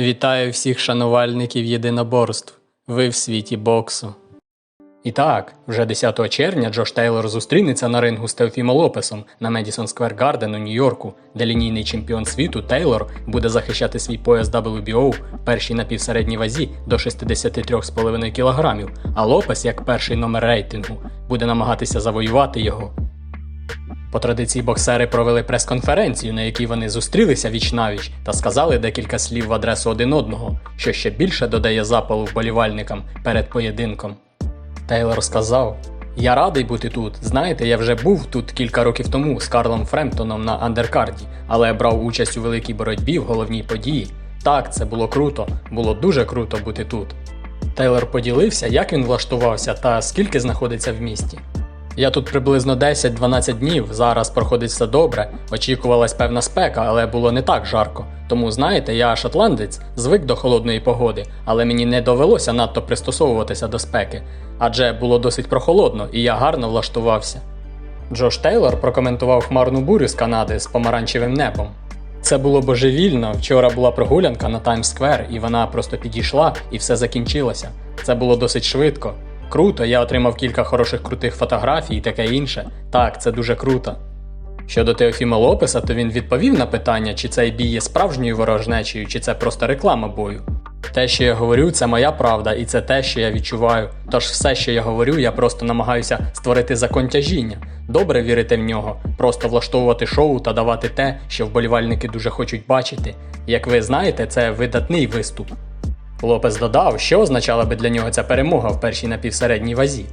Вітаю всіх шанувальників єдиноборств. Ви в світі боксу. І так, вже 10 червня Джош Тейлор зустрінеться на рингу з Теофімо Лопесом на Медісон Сквер Гарден у Нью-Йорку, де лінійний чемпіон світу Тейлор буде захищати свій пояс WBO першій напівсередній вазі до 63,5 кг, а Лопес, як перший номер рейтингу, буде намагатися завоювати його. По традиції боксери провели прес-конференцію, на якій вони зустрілися віч-навіч та сказали декілька слів в адресу один одного, що ще більше додає запалу вболівальникам перед поєдинком. Тейлор сказав: Я радий бути тут. Знаєте, я вже був тут кілька років тому з Карлом Фремптоном на андеркарді, але брав участь у великій боротьбі в головній події. Так, це було круто, було дуже круто бути тут. Тейлор поділився, як він влаштувався та скільки знаходиться в місті. Я тут приблизно 10-12 днів, зараз проходить все добре, очікувалась певна спека, але було не так жарко. Тому, знаєте, я шотландець, звик до холодної погоди, але мені не довелося надто пристосовуватися до спеки, адже було досить прохолодно і я гарно влаштувався. Джош Тейлор прокоментував хмарну бурю з Канади з помаранчевим небом. Це було божевільно. Вчора була прогулянка на Таймс-сквер, і вона просто підійшла і все закінчилося. Це було досить швидко. Круто, я отримав кілька хороших крутих фотографій і таке інше. Так, це дуже круто. Щодо Теофіма Лопеса, то він відповів на питання, чи цей бій є справжньою ворожнечею, чи це просто реклама бою. Те, що я говорю, це моя правда, і це те, що я відчуваю. Тож все, що я говорю, я просто намагаюся створити закон тяжіння, добре вірити в нього, просто влаштовувати шоу та давати те, що вболівальники дуже хочуть бачити. Як ви знаєте, це видатний виступ. Лопес додав, що означала би для нього ця перемога в першій напівсередній вазі.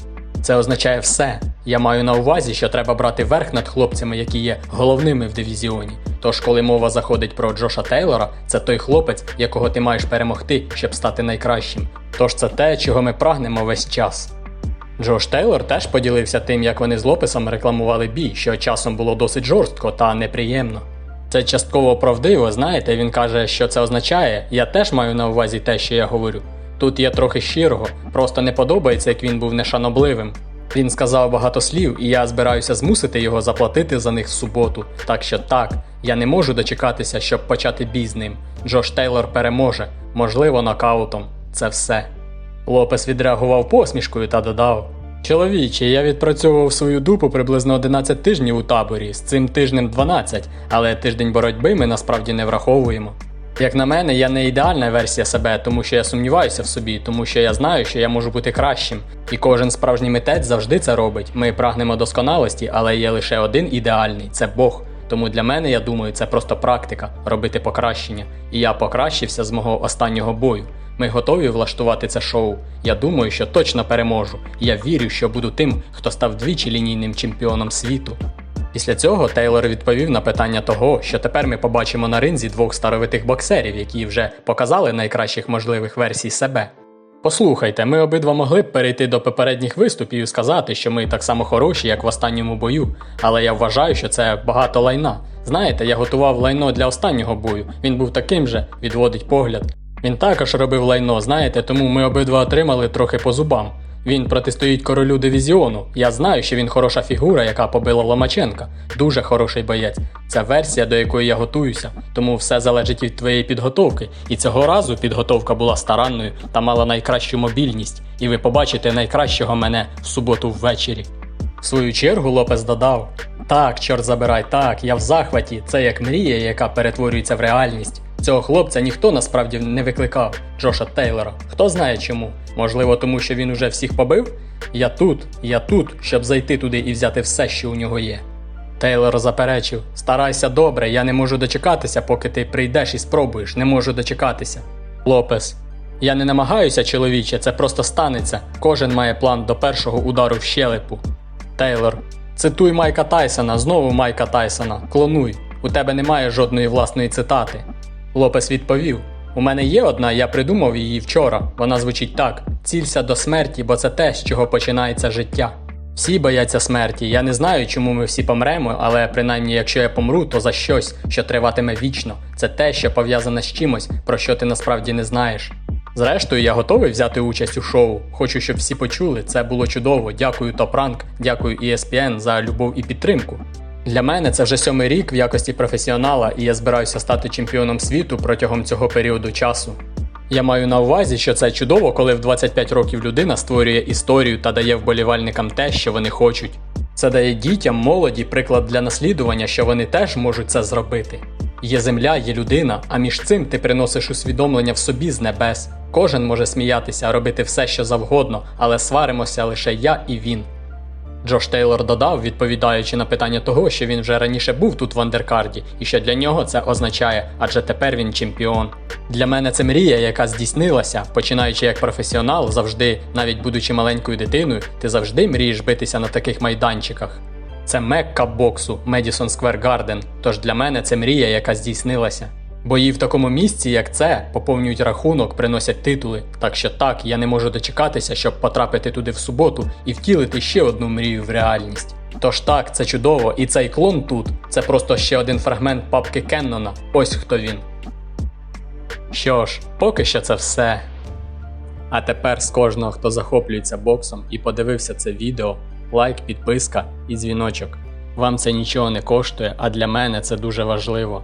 Це означає все. Я маю на увазі, що треба брати верх над хлопцями, які є головними в дивізіоні. Тож, коли мова заходить про Джоша Тейлора, це той хлопець, якого ти маєш перемогти, щоб стати найкращим. Тож це те, чого ми прагнемо весь час. Джош Тейлор теж поділився тим, як вони з Лопесом рекламували бій, що часом було досить жорстко та неприємно. Це частково правдиво, знаєте, він каже, що це означає. Я теж маю на увазі те, що я говорю. Тут є трохи щирого, просто не подобається, як він був нешанобливим. Він сказав багато слів, і я збираюся змусити його заплатити за них в суботу. Так що так, я не можу дочекатися, щоб почати бій з ним. Джош Тейлор переможе, можливо, нокаутом. Це все. Лопес відреагував посмішкою та додав: Чоловіче, я відпрацьовував свою дупу приблизно 11 тижнів у таборі, з цим тижнем 12, але тиждень боротьби ми насправді не враховуємо. Як на мене, я не ідеальна версія себе, тому що я сумніваюся в собі, тому що я знаю, що я можу бути кращим. І кожен справжній митець завжди це робить. Ми прагнемо досконалості, але є лише один ідеальний це Бог. Тому для мене, я думаю, це просто практика робити покращення. І я покращився з мого останнього бою. Ми готові влаштувати це шоу. Я думаю, що точно переможу. Я вірю, що буду тим, хто став двічі лінійним чемпіоном світу. Після цього Тейлор відповів на питання того, що тепер ми побачимо на ринзі двох старовитих боксерів, які вже показали найкращих можливих версій себе. Послухайте, ми обидва могли б перейти до попередніх виступів і сказати, що ми так само хороші, як в останньому бою, але я вважаю, що це багато лайна. Знаєте, я готував лайно для останнього бою. Він був таким же, відводить погляд. Він також робив лайно, знаєте, тому ми обидва отримали трохи по зубам. Він протистоїть королю дивізіону. Я знаю, що він хороша фігура, яка побила Ломаченка. Дуже хороший боєць. Це версія, до якої я готуюся, тому все залежить від твоєї підготовки. І цього разу підготовка була старанною та мала найкращу мобільність. І ви побачите найкращого мене в суботу ввечері. В свою чергу Лопес додав: Так, чорт забирай, так, я в захваті. Це як мрія, яка перетворюється в реальність. Цього хлопця ніхто насправді не викликав Джоша Тейлора. Хто знає чому? Можливо, тому що він уже всіх побив? Я тут, я тут, щоб зайти туди і взяти все, що у нього є. Тейлор заперечив: Старайся добре, я не можу дочекатися, поки ти прийдеш і спробуєш, не можу дочекатися. Лопес. Я не намагаюся, чоловіче, це просто станеться. Кожен має план до першого удару в щелепу. Тейлор. Цитуй Майка Тайсона, знову Майка Тайсона. Клонуй. У тебе немає жодної власної цитати. Лопес відповів: У мене є одна, я придумав її вчора. Вона звучить так: цілься до смерті, бо це те, з чого починається життя. Всі бояться смерті. Я не знаю, чому ми всі помремо, але принаймні, якщо я помру, то за щось, що триватиме вічно. Це те, що пов'язане з чимось, про що ти насправді не знаєш. Зрештою, я готовий взяти участь у шоу. Хочу, щоб всі почули. Це було чудово. Дякую Топ Ранк, дякую ESPN за любов і підтримку. Для мене це вже сьомий рік в якості професіонала, і я збираюся стати чемпіоном світу протягом цього періоду часу. Я маю на увазі, що це чудово, коли в 25 років людина створює історію та дає вболівальникам те, що вони хочуть. Це дає дітям, молоді приклад для наслідування, що вони теж можуть це зробити. Є земля, є людина, а між цим ти приносиш усвідомлення в собі з небес. Кожен може сміятися, робити все, що завгодно, але сваримося лише я і він. Джош Тейлор додав, відповідаючи на питання того, що він вже раніше був тут в андеркарді, і що для нього це означає, адже тепер він чемпіон. Для мене це мрія, яка здійснилася, починаючи як професіонал, завжди, навіть будучи маленькою дитиною, ти завжди мрієш битися на таких майданчиках. Це мекка боксу Медісон Сквер Гарден, тож для мене це мрія, яка здійснилася. Бої в такому місці, як це, поповнюють рахунок, приносять титули. Так що так, я не можу дочекатися, щоб потрапити туди в суботу і втілити ще одну мрію в реальність. Тож так, це чудово, і цей клон тут це просто ще один фрагмент папки Кеннона. Ось хто він. Що ж, поки що це все. А тепер з кожного, хто захоплюється боксом і подивився це відео, лайк, підписка і дзвіночок. Вам це нічого не коштує, а для мене це дуже важливо.